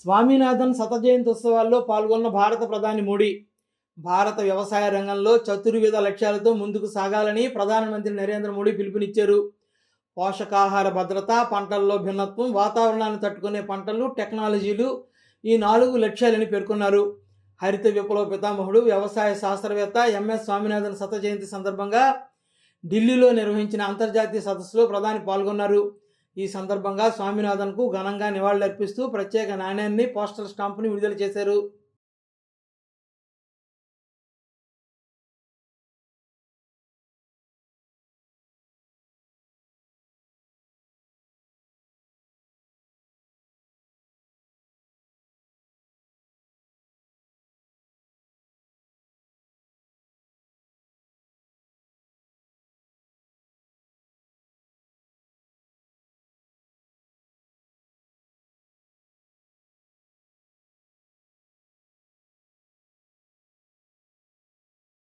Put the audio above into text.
స్వామినాథన్ శతజయంతి ఉత్సవాల్లో పాల్గొన్న భారత ప్రధాని మోడీ భారత వ్యవసాయ రంగంలో చతుర్విధ లక్ష్యాలతో ముందుకు సాగాలని ప్రధానమంత్రి నరేంద్ర మోడీ పిలుపునిచ్చారు. పోషకాహార భద్రత పంటల్లో భిన్నత్వం వాతావరణాన్ని తట్టుకునే పంటలు టెక్నాలజీలు ఈ నాలుగు లక్ష్యాలని పేర్కొన్నారు. హరిత విప్లవ పితామహుడు వ్యవసాయ శాస్త్రవేత్త ఎంఎస్ స్వామినాథన్ శత జయంతి సందర్భంగా ఢిల్లీలో నిర్వహించిన అంతర్జాతీయ సదస్సులో ప్రధాని పాల్గొన్నారు. ఈ సందర్భంగా స్వామినాథన్కు ఘనంగా నివాళులర్పిస్తూ ప్రత్యేక నాణ్యాన్ని పోస్టల్ స్టాంపుని విడుదల చేశారు.